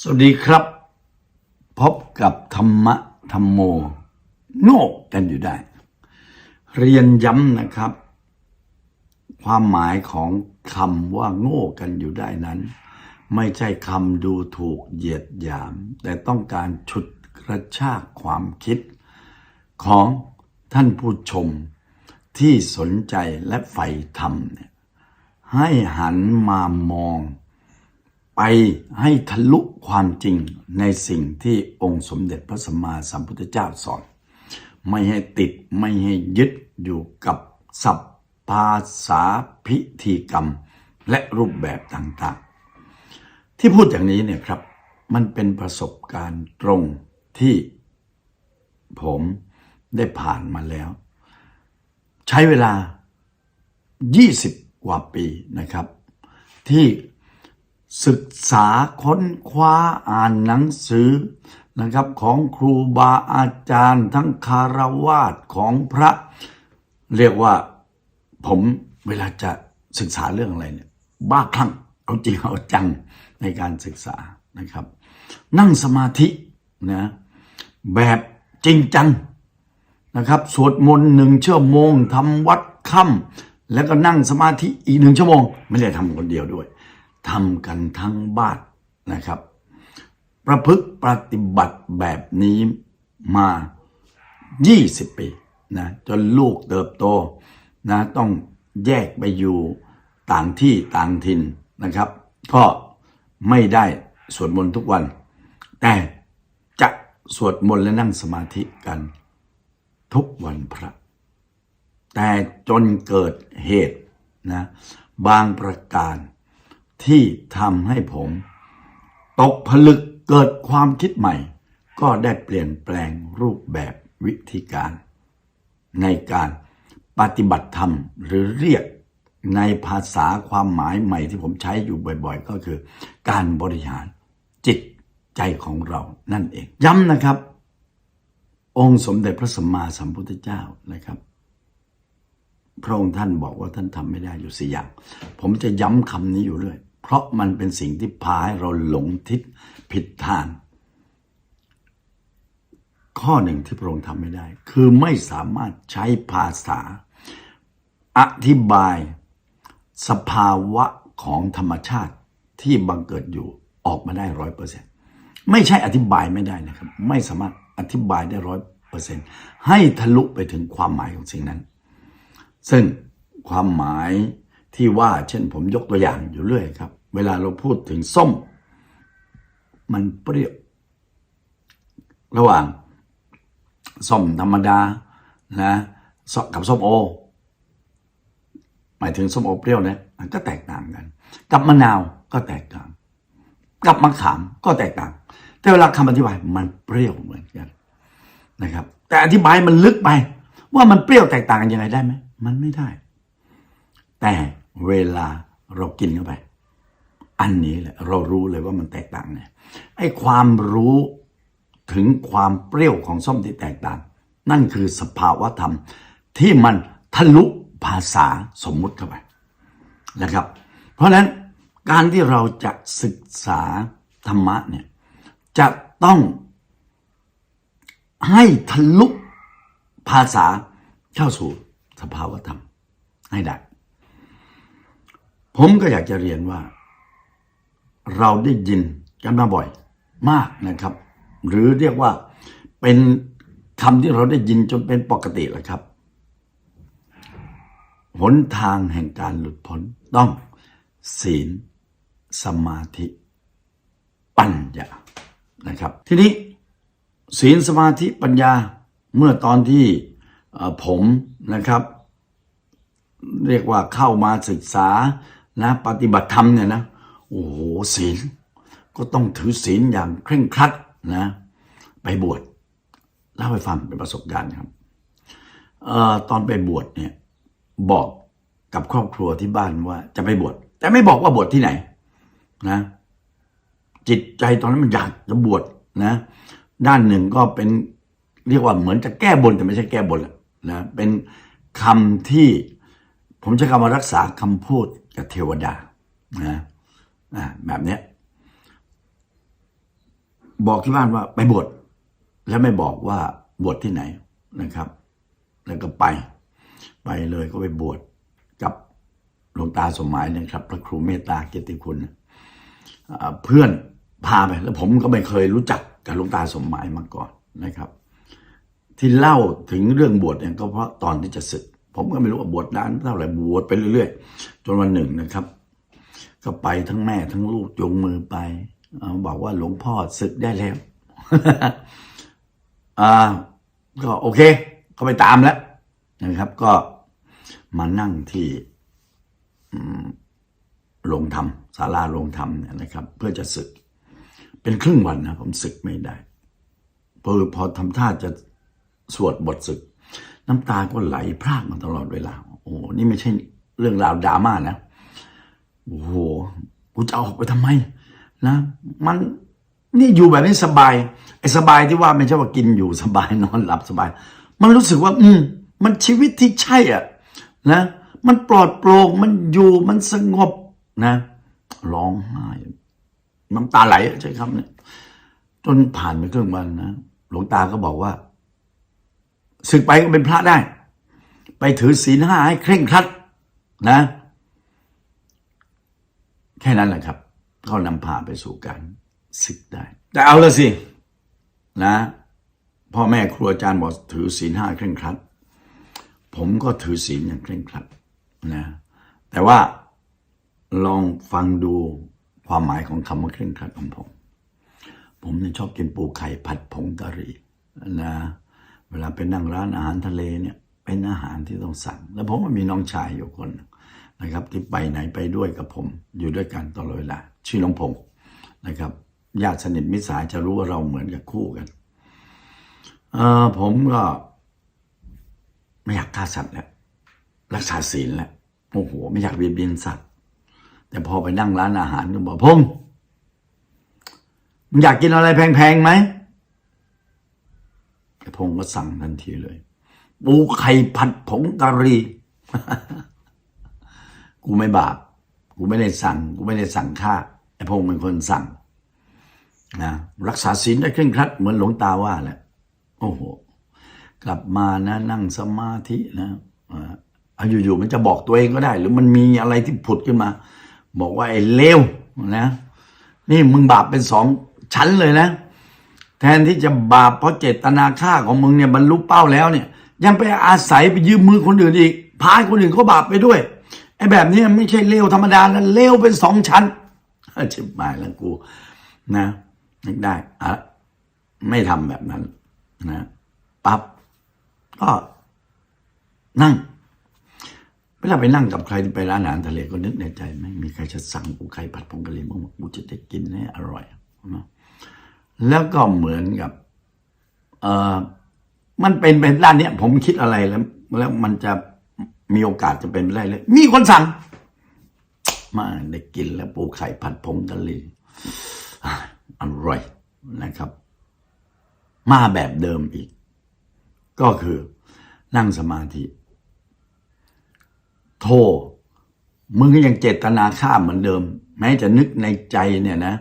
สวัสดีครับ พบกับธรรมะธรรมโมโง่กันอยู่ได้ เรียนย้ำนะครับ ความหมายของคำว่าโง่กันอยู่ได้นั้น ไม่ใช่คำดูถูกเหยียดหยาม แต่ต้องการฉุดกระชากความคิด ของท่านผู้ชมที่สนใจและใฝ่ธรรมเนี่ยให้หันมามอง ไปให้ทะลุความจริงในสิ่งที่องค์สมเด็จพระสัมมาสัมพุทธเจ้าสอน ไม่ให้ติดไม่ให้ยึดอยู่กับศัพท์ภาษาพิธีกรรมและรูปแบบต่างๆ ที่พูดอย่างนี้เนี่ยครับ มันเป็นประสบการณ์ตรงที่ผมได้ผ่านมาแล้ว ใช้เวลา 20 กว่าปีนะครับ ที่ ศึกษาค้นคว้าอ่านหนังสือนะครับของครูบาอาจารย์ทั้งคารวาสของพระ เรียกว่าผมเวลาจะศึกษาเรื่องอะไรเนี่ยบ้าคลั่งเอาจริงเอาจังในการศึกษานะครับ นั่งสมาธินะแบบจริงจังนะครับ สวดมนต์หนึ่งชั่วโมงทำวัดค่ำแล้วก็นั่งสมาธิอีกหนึ่งชั่วโมง ไม่ได้ทำคนเดียวด้วย ทำกันทั้งบ้านนะครับ ประพฤติปฏิบัติแบบนี้มา 20 ปีนะจนลูกเติบโตนะต้องแยกไปอยู่ต่างที่ต่างถิ่นนะครับ ก็ไม่ได้สวดมนต์ทุกวัน แต่จะสวดมนต์และนั่งสมาธิกันทุกวันพระ แต่จนเกิดเหตุนะบางประการ ที่ทำให้ผม ตกผลึกเกิดความคิดใหม่ ก็ได้เปลี่ยนแปลงรูปแบบวิธีการ ในการปฏิบัติธรรมหรือเรียกในภาษาความหมายใหม่ที่ผมใช้อยู่บ่อยๆ ก็คือ การบริหารจิตใจของเรานั่นเอง ย้ำนะครับ องค์สมเด็จพระสัมมาสัมพุทธเจ้านะครับพระองค์ท่านบอกว่าท่านทำไม่ได้อยู่สี่อย่าง ผมจะย้ำคำนี้อยู่เรื่อย เพราะมันเป็นสิ่งที่พาให้เราหลงทิศผิดทาง ข้อหนึ่งที่พระองค์ทำไม่ได้ คือไม่สามารถใช้ภาษา อธิบายสภาวะของธรรมชาติที่บังเกิดอยู่ออกมาได้ร้อยเปอร์เซ็นต์ไม่ใช่อธิบายไม่ได้นะครับ ไม่สามารถอธิบายได้ร้อยเปอร์เซ็นต์ให้ทะลุไปถึงความหมายของสิ่งนั้น ซึ่งความหมายที่ว่าเช่นผมยกตัวอย่างอยู่เรื่อยครับ เวลาเราพูดถึงส้ม มันเปรี้ยว ระหว่างส้มธรรมดานะกับส้มโอ หมายถึงส้มโอเปรี้ยวนี่ยมันก็แตกต่างกัน กับมะนาวก็แตกต่าง กับมะขามก็แตกต่าง แต่เวลาคำอธิบายมันเปรี้ยวเหมือนกันนะครับ แต่อธิบายมันลึกไป ว่ามันเปรี้ยวแตกต่างกันยังไงได้ไหมมันไม่ได้ แต่เวลาเรากินเข้าไป อันนี้แหละเรารู้เลยว่ามันแตกต่างเนี่ยไอ้ความรู้ถึงความเปรี้ยวของส้มที่แตกต่าง นั่นคือสภาวะธรรม ที่มันทะลุภาษาสมมุติเข้าไปนะครับ เพราะฉะนั้นการที่เราจะศึกษาธรรมะเนี่ยจะต้องให้ทะลุภาษาเข้าสู่สภาวธรรมให้ได้ ผมก็อยากจะเรียนว่า เราได้ยินกันมาบ่อยมากนะครับ หรือเรียกว่าเป็นคำที่เราได้ยินจนเป็นปกติแล้วครับ หนทางแห่งการหลุดพ้นต้องศีล สมาธิ ปัญญานะครับ ทีนี้ศีลสมาธิปัญญาเมื่อตอนที่ผมนะครับ เรียกว่าเข้ามาศึกษานะปฏิบัติธรรมเนี่ยนะ โอ้โหศีลก็ต้องถือศีลอย่างเคร่งครัดนะ ไปบวชเล่าให้ฟังเป็นประสบการณ์ครับออตอนไปบวชเนี่ย บอกกับครอบครัวที่บ้านว่า จะไปบวชแต่ไม่บอกว่าบวชที่ไหน นะ จิตใจตอนนั้นมันอยากจะบวชนะ ด้านหนึ่งก็เป็นเรียกว่าเหมือนจะแก้บนแต่ไม่ใช่แก้บนนะเป็นคำที่ ผมใช้คำว่ารักษาคำพูดกับเทวดานะ แบบเนี้ย บอกที่บ้านว่าไปบวชแล้วไม่บอกว่าบวชที่ไหนนะครับ แล้วก็ไป ไปเลยก็ไปบวชกับหลวงตาสมหมายนะครับ พระครูเมตตาเกียรติคุณเพื่อนพาไปแล้วผมก็ไม่เคยรู้จักกับหลวงตาสมหมายมาก่อนนะครับ ที่เล่าถึงเรื่องบวชเนี่ยก็เพราะตอนที่จะศึก ผมก็ไม่รู้ว่าบวชนานเท่าไหร่บวชไปเรื่อยๆ จนวันหนึ่งนะครับ ก็ไปทั้งแม่ทั้งลูกจูงมือไปอบอกว่าหลวงพ่อศึกได้แล้วอ่าก็โอเค ก็ไปตามแล้วนะครับ ก็มานั่งที่โรงธรรมศาลาโรงธรรมเนี่ยนะครับ เพื่อจะศึก เป็นครึ่งวันนะ ผมศึกไม่ได้พอพอทำท่าจะสวดบทศึก น้ำตาก็ไหลพรากมาตลอดเวลา โอ้โหนี่ไม่ใช่เรื่องราวดราม่านะ โอ้โหกูจะเอาออกไปทำไมนะ มันนี่อยู่แบบนี้สบายไอ้สบายที่ว่าไม่ใช่ว่ากินอยู่สบายนอนหลับสบาย มันรู้สึกว่า อืม มันชีวิตที่ใช่อะ นะ มันปลอดโปร่งมันอยู่มันสงบนะร้องไห้น้ำตาไหลใช่คำเนี่ยจนผ่านไปครึ่งวันนะหลวงตาก็บอกว่าศึกไปก็เป็นพระได้ ไปถือศีลห้าให้เคร่งครัด นะ แค่นั้นแหละครับ เขานำพาไปสู่การศึกได้ แต่เอาละสินะพ่อแม่ครูอาจารย์บอกถือศีลห้าเคร่งครัด ผมก็ถือศีลอย่างเคร่งครัดนะแต่ว่าลองฟังดูความหมายของคำว่าเคร่งครัดของผม ผมเนี่ยชอบกินปูไข่ผัดผงกะหรี่นะเวลาไปนั่งร้านอาหารทะเลเนี่ยเป็นอาหารที่ต้องสั่ง แล้วผมมีน้องชายอยู่คน นะครับ ที่ไปไหนไปด้วยกับผม อยู่ด้วยกันตลอดเวลาชื่อน้องพงศ์นะครับญาติสนิทมิตรสายจะรู้ว่าเราเหมือนกับคู่กันเออผมก็ไม่อยากฆ่าสัตว์แล้วรักษาศีลแล้วโอ้โหไม่อยากเบียดเบียนสัตว์ แต่พอไปนั่งร้านอาหารก็บอกพงษ์มึงอยากกินอะไรแพงๆไหมพงษ์ก็สั่งทันทีเลยปูไข่ผัดผงกะหรี่ กูไม่บาป กูไม่ได้สั่ง กูไม่ได้สั่งฆ่าไอ้พงเป็นคนสั่งนะรักษาศีลได้เคร่งครัดเหมือนหลวงตาว่าแหละโอ้โห กลับมานะนั่งสมาธินะอ่าเอาอยู่ๆมันจะบอกตัวเองก็ได้ หรือมันมีอะไรที่ผุดขึ้นมา บอกว่าไอ้เลวนะนี่มึงบาปเป็นสองชั้นเลยนะ แทนที่จะบาปเพราะเจตนาฆ่าของมึงเนี่ยบรรลุเป้าแล้วเนี่ย ยังไปอาศัยไปยืมมือคนอื่นอีกพาคนอื่นเขาบาปไปด้วย ไอ้แบบนี้ไม่ใช่เลวธรรมดานะเลวเป็นสองชั้นชิบหายแล้วกูนะนึกได้อะไม่ทำแบบนั้นนะปั๊บก็นั่งเวลาไปนั่งกับใครไปร้านอาหารทะเลก็นึกในใจไม่มีใครจะสั่งปูไข่ผัดผงกะหรี่บ้างวะกูจะได้กินให้อร่อยนะแล้วก็เหมือนกับ เออมันเป็นไปด้านเนี้ย ผมคิดอะไรแล้ว แล้วมันจะ มีโอกาสจะเป็นไปได้เลย มีคนสั่ง มาได้กินแล้วปูไข่ผัดผงกะหรี่อร่อยนะครับ มาแบบเดิมอีก ก็คือนั่งสมาธิ โทมึงก็ยังเจตนาฆ่าเหมือนเดิม แม้จะนึกในใจเนี่ยนะ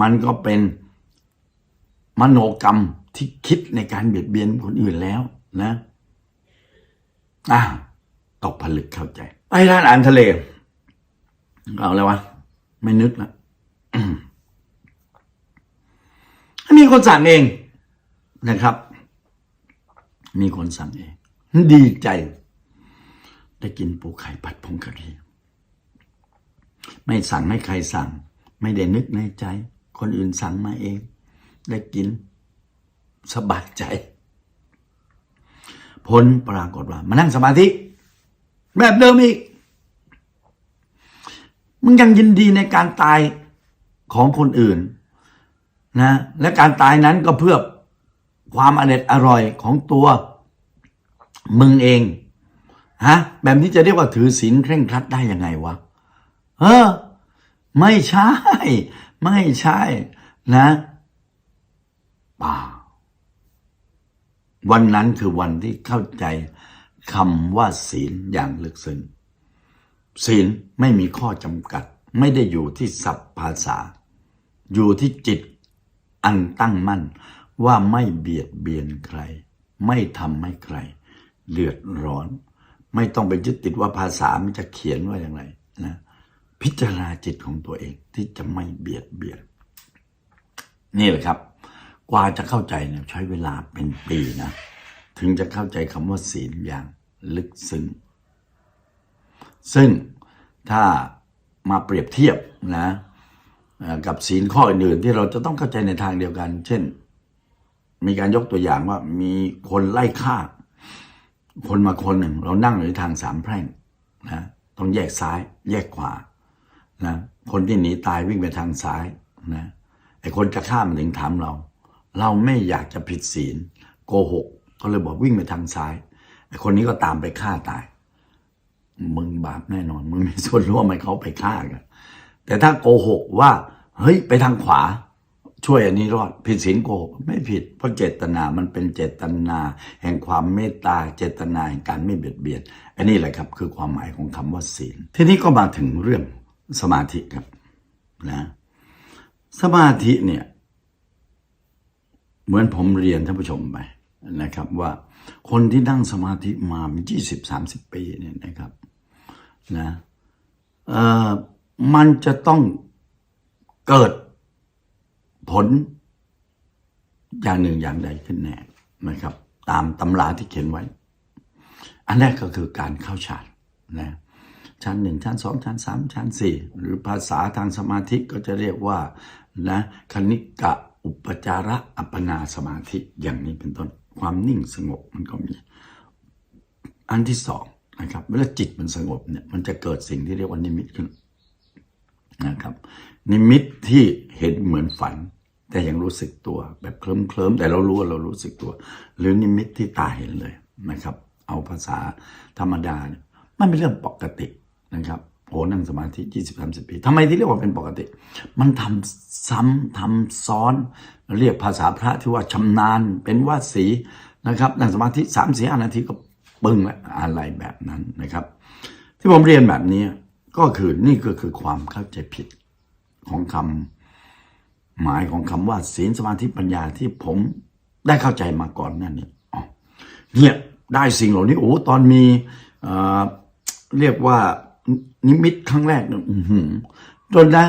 มันก็เป็นมโนกรรมที่คิดในการเบียดเบียนคนอื่นแล้วนะ อะ ตกผลึกเข้าใจ ไปร้านอาหารทะเล เอาแล้ววะ ไม่นึกละอืมมีคนสั่งเองนะครับ มีคนสั่งเอง ดีใจ ได้กินปูไข่ผัดผงกะหรี่ไม่สั่งให้ใครสั่ง ไม่ได้นึกในใจ คนอื่นสั่งมาเอง ได้กินสบายใจ ผลปรากฏว่า มานั่งสมาธิ แบบเดิมอีก มึงยังยินดีในการตายของคนอื่นนะ และการตายนั้นก็เพื่อความอเด็ดอร่อยของตัวมึงเองฮะแบบนี้จะเรียกว่าถือศีลเคร่งครัดได้ยังไงวะ เออ ไม่ใช่ ไม่ใช่ นะป่าวันนั้นคือวันที่เข้าใจ คำว่าศีลอย่างลึกซึ้งศีลไม่มีข้อจำกัด ไม่ได้อยู่ที่ศัพท์ภาษา อยู่ที่จิตอันตั้งมั่นว่าไม่เบียดเบียนใคร ไม่ทำให้ใคร เดือดร้อน ไม่ต้องไปยึดติดว่าภาษามันจะเขียนว่าอย่างไรนะพิจารณาจิตของตัวเองที่จะไม่เบียดเบียน นี่แหละครับ กว่าจะเข้าใจเนี่ยใช้เวลาเป็นปีนะ ถึงจะเข้าใจคำว่าศีลอย่าง ลึกซึ้ง ซึ่งถ้ามาเปรียบเทียบนะกับศีลข้ออื่นๆที่เราจะต้องเข้าใจในทางเดียวกัน เช่น มีการยกตัวอย่างว่ามีคนไล่ฆ่า คนมาคนหนึ่ง เรานั่งอยู่ทางสามแพร่งนะต้องแยกซ้ายแยกขวานะคนที่หนีตายวิ่งไปทางซ้ายนะไอ้คนจะฆ่ามันถึงถามเรา เราไม่อยากจะผิดศีลโกหก ก็เลยบอกวิ่งไปทางซ้าย คนนี้ก็ตามไปฆ่าตาย มึงบาปแน่นอน มึงมีส่วนร่วมให้เขาไปฆ่ากัน แต่ถ้าโกหกว่า เฮ้ย ไปทางขวา ช่วยอันนี้รอด ผิดศีลโกหกไม่ผิด เพราะเจตนามันเป็นเจตนา แห่งความเมตตา เจตนาแห่งการไม่เบียดเบียน อันนี้แหละครับ คือความหมายของคำว่าศีล ทีนี้ก็มาถึงเรื่องสมาธิครับนะสมาธิเนี่ย เหมือนผมเรียนท่านผู้ชมไปนะครับว่า คนที่นั่งสมาธิมายี่สิบสามสิบปีเนี่ยนะครับนะเอ่อมันจะต้องเกิดผลอย่างหนึ่งอย่างใดขึ้นแน่นะครับ ตามตำราที่เขียนไว้ อันแรกก็คือการเข้าฌานนะชั้นหนึ่งชั้นสองชั้นสามชั้นสี่หรือภาษาทางสมาธิก็จะเรียกว่านะคณิกะอุปจาระอัปปนาสมาธิอย่างนี้เป็นต้น ความนิ่งสงบมันก็มี อันที่สองนะครับเวลาจิตมันสงบเนี่ยมันจะเกิดสิ่งที่เรียกว่านิมิตขึ้นนะครับ นิมิตที่เห็นเหมือนฝัน แต่ยังรู้สึกตัว แบบเคลิ้มเคลิ้มแต่เรารู้ว่าเรารู้สึกตัว หรือนิมิตที่ตาเห็นเลยนะครับ เอาภาษาธรรมดาเนี่ยมันเป็นเรื่องปกตินะครับโอ้นั่งสมาธิยี่สิบสามสิบปีทำไมที่เรียกว่าเป็นปกติ มันทำซ้ำทำซ้อน เรียกภาษาพระที่ว่าชำนาญเป็นวาสีนะครับนั่งสมาธิสามสี่ห้านาทีก็ปึ้งและอะไรแบบนั้นนะครับ ที่ผมเรียนแบบนี้ก็คือนี่ก็คือความเข้าใจผิดของคำหมายของคำว่าศีลสมาธิปัญญาที่ผมได้เข้าใจมาก่อนนั่นนี่อ๋อเนี่ยได้สิ่งเหล่านี้โอ้ตอนมีเเรียกว่านิมิตครั้งแรกเนี่ยจนนะ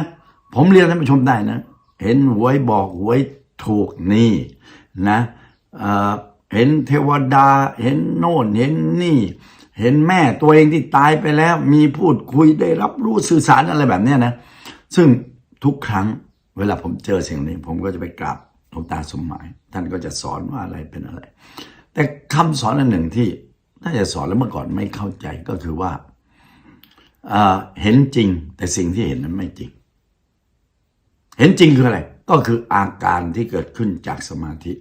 ผมเรียนท่านผู้ชมได้นะ เห็นหวยบอกหวย ถูกนี่นะเเห็นเทวดาเห็นโน่นเห็นนี่ เห็นแม่ตัวเองที่ตายไปแล้ว มีพูดคุยได้รับรู้สื่อสารอะไรแบบนี้นะ ซึ่งทุกครั้งเวลาผมเจอสิ่งนี้ ผมก็จะไปกราบหลวงตาสมหมาย ท่านก็จะสอนว่าอะไรเป็นอะไร แต่คำสอนอันหนึ่งที่น่าจะสอนแล้วเมื่อก่อนไม่เข้าใจก็คือว่าเห็นจริงแต่สิ่งที่เห็นนั้นไม่จริง เห็นจริงคืออะไร ก็คืออาการที่เกิดขึ้นจากสมาธิ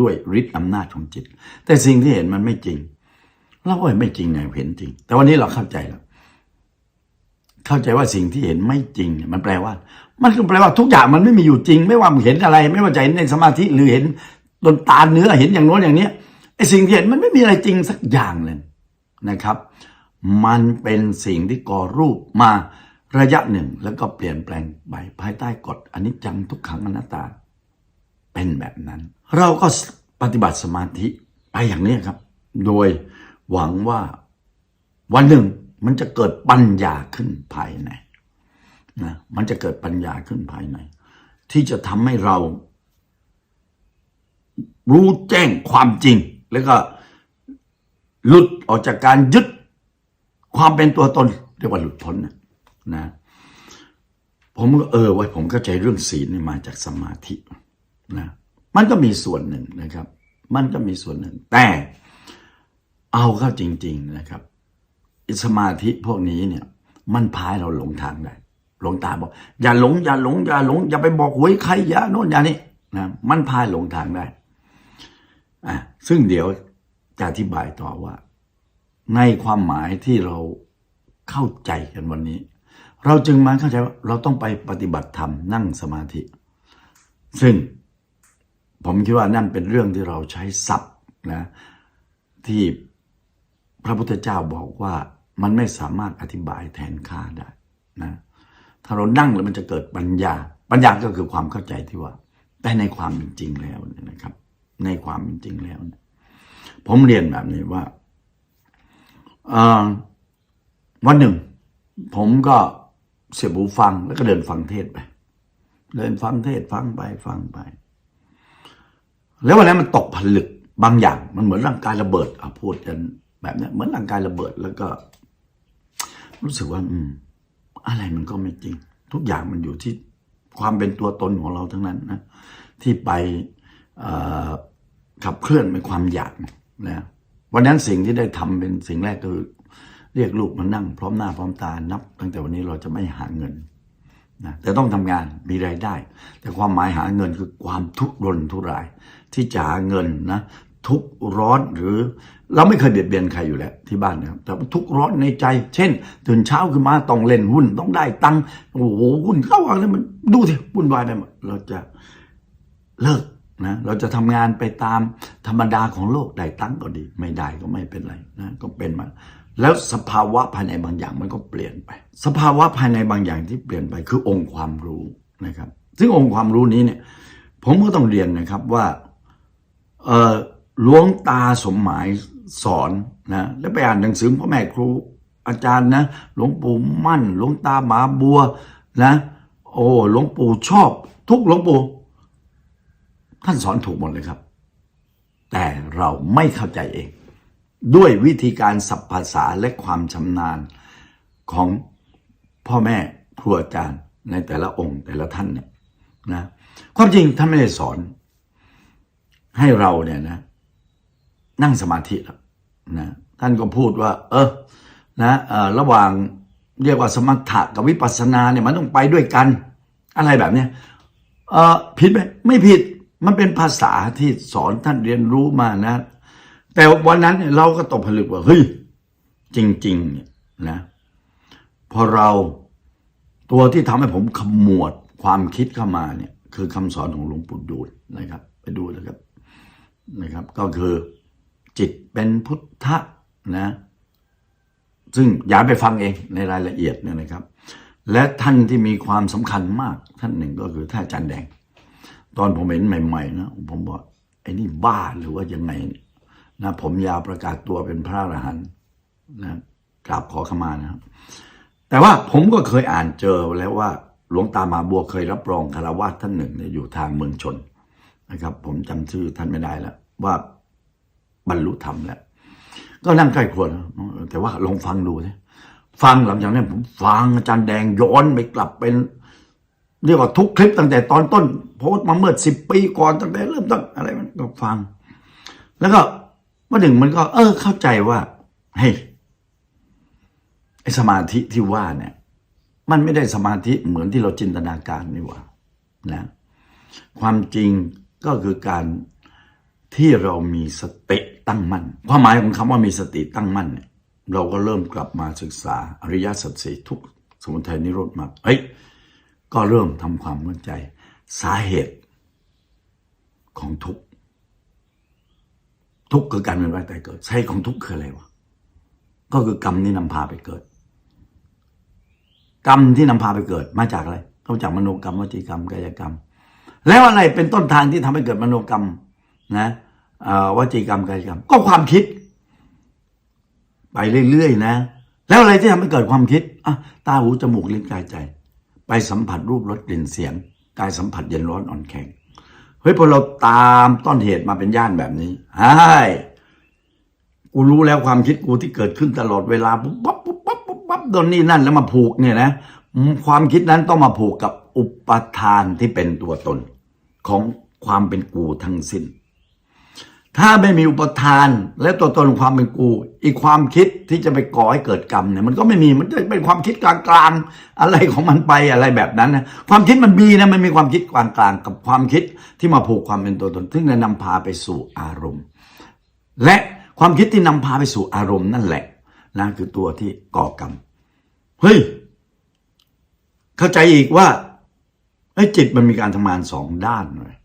ด้วยฤทธิ์อำนาจของจิต แต่สิ่งที่เห็นมันไม่จริง เราก็เห็นไม่จริงไงเห็นจริง แต่วันนี้เราเข้าใจแล้ว เข้าใจว่าสิ่งที่เห็นไม่จริง มันแปลว่า มันก็แปลว่าทุกอย่างมันไม่มีอยู่จริง ไม่ว่ามันเห็นอะไร ไม่ว่าจะเห็นในสมาธิหรือเห็นดนตาเนื้อเห็นอย่างโน้นอย่างเนี้ยไอ้สิ่งที่เห็นมันไม่มีอะไรจริงสักอย่างเลยนะครับ มันเป็นสิ่งที่ก่อรูปมา ระยะหนึ่งแล้วก็เปลี่ยนแปลงไปภายใต้กฎอนิจจังทุกขังอนัตตา เป็นแบบนั้น เราก็ปฏิบัติสมาธิไปอย่างนี้ครับ โดยหวังว่าวันหนึ่งมันจะเกิดปัญญาขึ้นภายในนะมันจะเกิดปัญญาขึ้นภายใน ที่จะทำให้เรา รู้แจ้งความจริง แล้วก็หลุดออกจากการยึดความเป็นตัวตนเรียกว่าหลุดพ้นนะ นะผมก็เออไว้ผมเข้าใจเรื่องศีลนี่มาจากสมาธินะมันก็มีส่วนหนึ่งนะครับ มันก็มีส่วนหนึ่ง แต่เอาเข้าจริง ๆนะครับสมาธิพวกนี้เนี่ย มันพายเราหลงทางได้หลงตาบอก อย่าหลง อย่าหลง อย่าหลง อย่าไปบอกหวยใครอย่าโน่นอย่านี่นะมันพายหลงทางได้อะซึ่งเดี๋ยวจะอธิบายต่อว่า ในความหมายที่เราเข้าใจกันวันนี้ เราจึงมาเข้าใจว่าเราต้องไปปฏิบัติธรรมนั่งสมาธิ ซึ่งผมคิดว่านั่นเป็นเรื่องที่เราใช้ศัพท์นะที่พระพุทธเจ้าบอกว่ามันไม่สามารถอธิบายแทนค่าได้นะถ้าเรานั่งแล้วมันจะเกิดปัญญา ปัญญาก็คือความเข้าใจที่ว่า แต่ในความเป็นจริงแล้วนะครับ ในความเป็นจริงแล้ว ผมเรียนแบบนี้ว่าวันหนึ่ง ผมก็ เสียบหูฟังแล้วก็เดินฟังเทศไป เดินฟังเทศฟังไปฟังไป แล้ววันนั้นมันตกผลึกบางอย่างมันเหมือนร่างกายระเบิดอะพูดกันแบบนี้เหมือนร่างกายระเบิดแล้วก็ รู้สึกว่า อืม อะไรมันก็ไม่จริง ทุกอย่างมันอยู่ที่ความเป็นตัวตนของเราทั้งนั้นนะที่ไปขับเคลื่อนเป็นความอยากนะวันนั้นสิ่งที่ได้ทำเป็นสิ่งแรกคือ เรียกลูกมานั่งพร้อมหน้าพร้อมตานับ ตั้งแต่วันนี้เราจะไม่หาเงินนะแต่ต้องทำงานมีรายได้ แต่ความหมายหาเงินคือความทุกข์รนทุราย ที่จะหาเงินนะทุกร้อนหรือ เราไม่เคยเบียดเบียนใครอยู่แล้วที่บ้านนะครับแต่ทุกร้อนในใจ เช่น ตื่นเช้าขึ้นมาต้องเล่นหุ้นต้องได้ตังค์โอ้โหหุ้นเข้าอะไรมันดูสิวุ่นวายไปหมดเราจะเลิกนะเราจะทำงานไปตามธรรมดาของโลกได้ตังค์ก็ดี ไม่ได้ก็ไม่เป็นไรนะก็เป็นมา แล้วสภาวะภายในบางอย่างมันก็เปลี่ยนไป สภาวะภายในบางอย่างที่เปลี่ยนไปคือองค์ความรู้นะครับ ซึ่งองค์ความรู้นี้เนี่ย ผมก็ต้องเรียนนะครับว่าเออหลวงตาสมหมายสอนนะแล้วไปอ่านหนังสือพ่อแม่ครูอาจารย์นะหลวงปู่มั่น หลวงตาหมาบัวนะ โอ้หลวงปู่ชอบ ทุกหลวงปู่ท่านสอนถูกหมดเลยครับ แต่เราไม่เข้าใจเอง ด้วยวิธีการสับภาษาและความชำนาญของพ่อแม่ครูอาจารย์ในแต่ละองค์แต่ละท่านเนี่ยนะความจริงท่านไม่ได้สอน ให้เราเนี่ยนะ นั่งสมาธิแล้วนะท่านก็พูดว่า เออนะเออระหว่างเรียกว่าสมถะกับวิปัสสนาเนี่ยมันต้องไปด้วยกัน อะไรแบบเนี้ยเออผิดไหมไม่ผิดมันเป็นภาษาที่สอนท่านเรียนรู้มานะ แต่วันนั้นเราก็ตกผลึกว่าเฮ้ยจริง ๆ เนี่ยนะพอเราตัวที่ทำให้ผมขมวดความคิดเข้ามาเนี่ย คือคำสอนของหลวงปู่ดูลนะครับ ไปดูนะครับนะครับ ก็คือจิตเป็นพุทธะนะ ซึ่งอย่าไปฟังเองในรายละเอียดเนี่ยนะครับ และท่านที่มีความสำคัญมากท่านหนึ่งก็คือท่านอาจารย์แดง ตอนผมเห็นใหม่ ๆ นะ ผมบอกไอ้นี่บ้าหรือว่ายังไงเนี่ย นะผมยาวประกาศตัวเป็นพระอรหันต์นะกราบขอขมานะครับ แต่ว่าผมก็เคยอ่านเจอแล้วว่า หลวงตามาบัวเคยรับรองคารวะท่านหนึ่งเนี่ยอยู่ทางเมืองชนนะครับ ผมจำชื่อท่านไม่ได้แล้ว ว่าบรรลุธรรมแล้ว ก็นั่งใกล้ควนะแต่ว่าลองฟังดูสิฟังหลังจากนั้นผมฟังอาจารย์แดงย้อนไปกลับเป็นเรียกว่าทุกคลิปตั้งแต่ตอนต้น โพสต์มาเมื่อสิบปีก่อนตั้งแต่เริ่มต้นอะไรมันก็ฟัง แล้วก็ วันหนึ่งมันก็ เออ เข้าใจว่าเฮ้ยไอสมาธิที่ว่าเนี่ย มันไม่ได้สมาธิเหมือนที่เราจินตนาการนี่หว่านะ ความจริงก็คือการที่เรามีสติตั้งมั่นความหมายของคำว่ามีสติตั้งมั่นเนี่ยเราก็เริ่มกลับมาศึกษาอริยสัจสี่ทุกสมุทัยนิโรธมรรคเฮ้ยก็เริ่มทำความเข้าใจ สาเหตุของทุกข์ ทุกข์คือการเวียนว่ายตายเกิดสาเหตุของทุกข์คืออะไรวะก็คือกรรมที่นำพาไปเกิด กรรมที่นำพาไปเกิดมาจากอะไรก็มาจากมโนกรรมวจีกรรมกายกรรม แล้วอะไรเป็นต้นทางที่ทำให้เกิดมโนกรรม นะวจีกรรมกายกรรม ก็ความคิด ไปเรื่อยๆนะ แล้วอะไรที่ทำให้เกิดความคิดอะตาหูจมูกลิ้นกายใจ ไปสัมผัสรูปรสกลิ่นเสียง กายสัมผัสเย็นร้อนอ่อนแข็ง ฮ้ยพอเราตามต้นเหตุมาเป็นย่านแบบนี้ไอ้กูรู้แล้วความคิดกูที่เกิดขึ้นตลอดเวลาปุ๊บปั๊บปุ๊บปั๊บปุ๊บปั๊บโดนนี่นั่นแล้วมาผูกเนี่ยนะความคิดนั้นต้องมาผูกกับอุปทานที่เป็นตัวตนของความเป็นกูทั้งสิ้น ถ้าไม่มีอุปทาน และตัวตนของความเป็นกู อีกความคิดที่จะไปก่อให้เกิดกรรมเนี่ยมันก็ไม่มีมันจะเป็นความคิดกลางๆอะไรของมันไปอะไรแบบนั้นนะความคิดมันมีนะมันมีความคิดกลางๆกับความคิดที่มาผูกความเป็นตัวตน ซึ่งจะนำพาไปสู่อารมณ์ และความคิดที่นำพาไปสู่อารมณ์นั่นแหละนะคือตัวที่ก่อกรรมเฮ้ยเข้าใจอีกว่าไอ้จิตมันมีการทำงานสองด้านเลย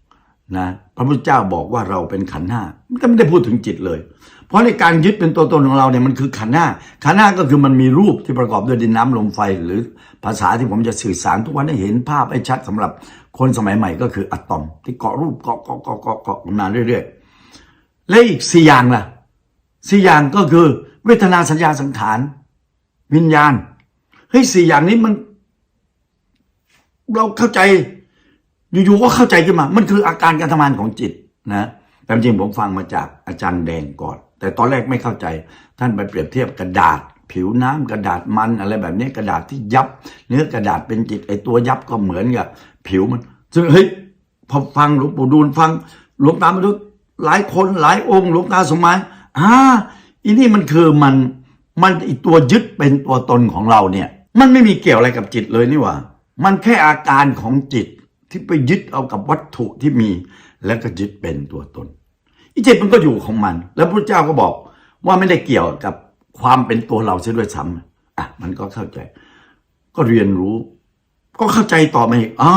นะพระพุทธเจ้าบอกว่าเราเป็นขันธ์ห้าแต่ไม่ได้พูดถึงจิตเลย เพราะในการยึดเป็นตัวตนของเราเนี่ยมันคือขันธ์หน้าขันธ์หน้าก็คือมันมีรูปที่ประกอบด้วยดินน้ำลมไฟ หรือภาษาที่ผมจะสื่อสารทุกวันให้เห็นภาพให้ชัดสำหรับคนสมัยใหม่ก็คืออะตอม ที่เกาะรูปเกาะเกาะเกาะเกาะเกาะมาเรื่อยๆและอีกสี่อย่างล่ะสี่อย่างก็คือ เวทนาสัญญาสังขารวิญญาณเฮ้ยสี่อย่างนี้มัน เราเข้าใจ อยู่ๆก็เข้าใจขึ้นมา มันคืออาการการทำงานของจิตนะแต่จริงผมฟังมาจากอาจารย์แดงก่อน แต่ตอนแรกไม่เข้าใจ ท่านไปเปรียบเทียบกระดาษ ผิวน้ำกระดาษมันอะไรแบบนี้กระดาษที่ยับ เนื้อกระดาษเป็นจิตไอตัวยับก็เหมือนกับผิวมันซึ่งเฮ้ยพอฟังหลวงปู่ดูลฟังหลวงตามาดูหลายคนหลายองค์หลวงตาสมัยอ่าอีนี่มันคือมันมันไอตัวยึดเป็นตัวตนของเราเนี่ย มันไม่มีเกี่ยวอะไรกับจิตเลยนี่หว่า มันแค่อาการของจิต ที่ไปยึดเอากับวัตถุที่มี แล้วก็ยึดเป็นตัวตนอีจิตมันก็อยู่ของมัน แล้วพระเจ้าก็บอกว่าไม่ได้เกี่ยวกับความเป็นตัวเราเสียด้วยซ้ำอะมันก็เข้าใจ ก็เรียนรู้ ก็เข้าใจต่อมาอีกอ๋อ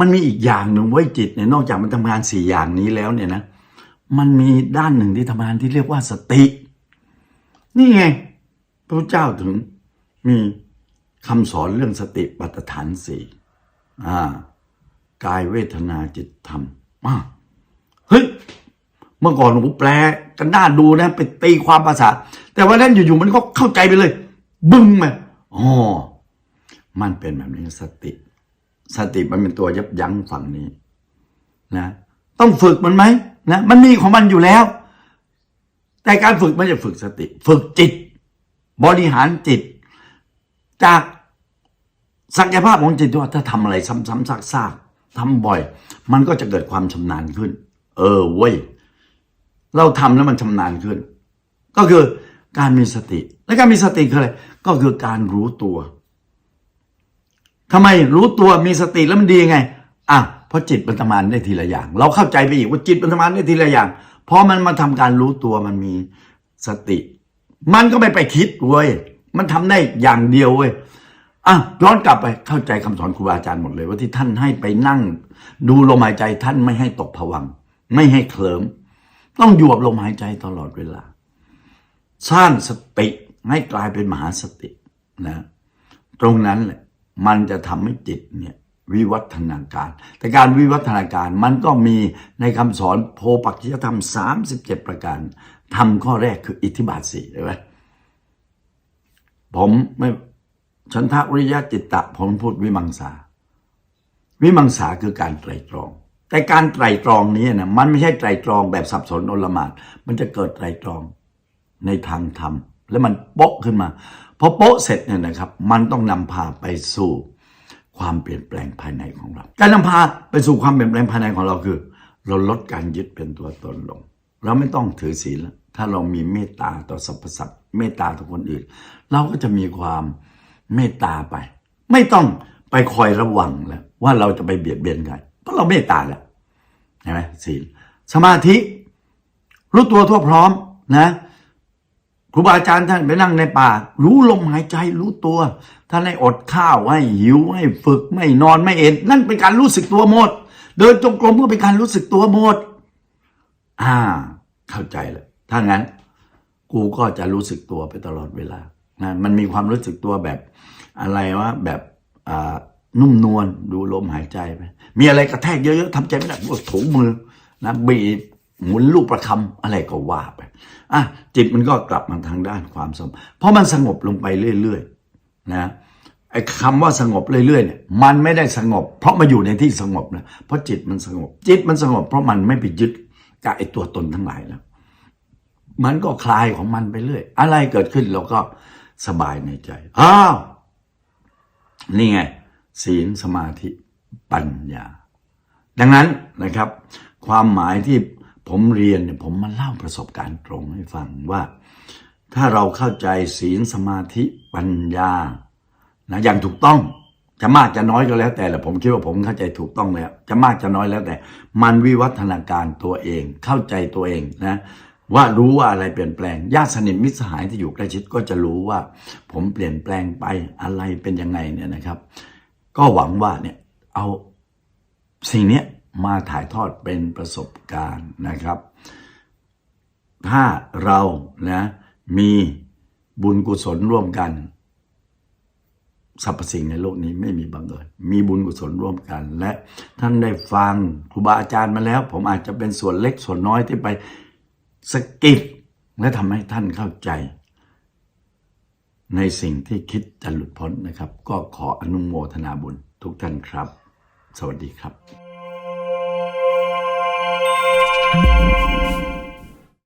มันมีอีกอย่างหนึ่งไว้ยจิตเนี่ยนอกจากมันทำงานสี่อย่างนี้แล้วเนี่ยนะมันมีด้านหนึ่งที่ทำงานที่เรียกว่าสติ นี่ไงพระเจ้าถึงมีคำสอนเรื่องสติปัฏฐานสี่อ่า กายเวทนาจิตธรรมอ่าเฮ้ยเมื่อก่อนผมแปลกันหน่าดูนะไปตีความภาษา แต่ว่านั้นอยู่ๆมันก็เข้าใจไปเลย บึ้งมาอ๋อมันเป็นแบบนี้สติ สติมันเป็นตัวยับยั้งฝั่งนี้นะต้องฝึกมันไหมนะมันมีของมันอยู่แล้ว แต่การฝึกไม่ใช่ฝึกสติ ฝึกจิต บริหารจิต จากศักยภาพของจิตว่าถ้าทำอะไรซ้ำๆซากๆ ทำบ่อย มันก็จะเกิดความชำนาญขึ้น เออเว้ยเราทำแล้วมันชำนาญขึ้น ก็คือการมีสติ และการมีสติคืออะไรก็คือการรู้ตัวทำไมรู้ตัวมีสติแล้วมันดียังไงอะเพราะจิตมันทำงานได้ทีละอย่าง เราเข้าใจไปอีกว่าจิตมันทำงานได้ทีละอย่างพอมันมาทำการรู้ตัวมันมีสติ มันก็ไม่ไปคิดเว้ยมันทำได้อย่างเดียวเว้ย อะย้อนกลับไปเข้าใจคำสอนครูบาอาจารย์หมดเลยว่าที่ท่านให้ไปนั่ง ดูลมหายใจท่านไม่ให้ตกผวัง ไม่ให้เคลิมต้องอยู่กับลมหายใจตลอดเวลา สร้างสติให้กลายเป็นมหาสตินะ ตรงนั้นแหละมันจะทำให้จิตเนี่ยวิวัฒนาการ แต่การวิวัฒนาการมันก็มีในคำสอนโพปักจิยธรรม 37 ประการทำข้อแรกคืออิทธิบาทสี่ใช่ไหมผมไม่ ฉันทะวิริยะจิตตะผมพูดวิมังสา วิมังสาคือการไตรตรอง แต่การไตรตรองนี้นะมันไม่ใช่ไตรตรองแบบสับสนโอลมานมันจะเกิดไตรตรองในทางธรรม แล้วมันโป๊ะขึ้นมาพอโป๊ะเสร็จเนี่ยนะครับ มันต้องนำพาไปสู่ความเปลี่ยนแปลงภายในของเรา การนำพาไปสู่ความเปลี่ยนแปลงภายในของเราคือ เราลดการยึดเป็นตัวตนลง เราไม่ต้องถือศีลแล้วถ้าเรามีเมตตาต่อสรรพสัตว์เมตตาต่อคนอื่น เราก็จะมีความ เมตตาไป ไม่ต้องไปคอยระวังแล้วว่าเราจะไปเบียดเบียนใครเพราะเราเมตตาแล้วใช่ไหมศีลสมาธิ รู้ตัวทั่วพร้อมนะครูบาอาจารย์ท่านไปนั่งในป่า รู้ลมหายใจรู้ตัว ท่านให้อดข้าวให้หิวให้ฝึกไม่นอนไม่เอ็นนั่นเป็นการรู้สึกตัวหมด เดินจงกรมก็เป็นการรู้สึกตัวหมด อ่า เข้าใจแล้วถ้างั้น กูก็จะรู้สึกตัวไปตลอดเวลา นะมันมีความรู้สึกตัวแบบอะไรวะแบบนุ่มนวลดูลมหายใจไปมีอะไรกระแทกเยอะๆทำใจไม่ได้ก็ถูมือนะบีบหมุนลูกประคำอะไรก็ว่าไปอะจิตมันก็กลับมาทางด้านความสงบเพราะมันสงบลงไปเรื่อยๆนะไอ้คำว่าสงบเรื่อยๆเนี่ยมันไม่ได้สงบ เพราะมาอยู่ในที่สงบนะเพราะจิตมันสงบ จิตมันสงบ เพราะมันไม่ไปยึดกับไอ้ตัวตนทั้งหลายแล้ว มันก็คลายของมันไปเรื่อย อะไรเกิดขึ้นเราก็ สบายในใจ อ้าว นี่ไง ศีลสมาธิปัญญา ดังนั้นนะครับ ความหมายที่ผมเรียนเนี่ยผมมาเล่าประสบการณ์ตรงให้ฟังว่า ถ้าเราเข้าใจศีลสมาธิปัญญานะอย่างถูกต้องจะมากจะน้อยก็แล้วแต่แหละผมคิดว่าผมเข้าใจถูกต้องแล้ว จะมากจะน้อยแล้วแต่ มันวิวัฒนาการตัวเองเข้าใจตัวเองนะ ว่ารู้ว่าอะไรเปลี่ยนแปลงญาติสนิทมิตรสหายที่อยู่ใกล้ชิดก็จะรู้ว่า ผมเปลี่ยนแปลงไปอะไรเป็นยังไงเนี่ยนะครับ ก็หวังว่าเนี่ยเอาสิ่งนี้มาถ่ายทอดเป็นประสบการณ์นะครับ ถ้าเรานะมีบุญกุศลร่วมกันสรรพสิ่งในโลกนี้ไม่มีบังเอิญ มีบุญกุศลร่วมกัน และท่านได้ฟังครูบาอาจารย์มาแล้ว ผมอาจจะเป็นส่วนเล็กส่วนน้อยที่ไป สกิดและทำให้ท่านเข้าใจ ในสิ่งที่คิดจะหลุดพ้นนะครับ ก็ขออนุโมทนาบุญทุกท่านครับ สวัสดีครับ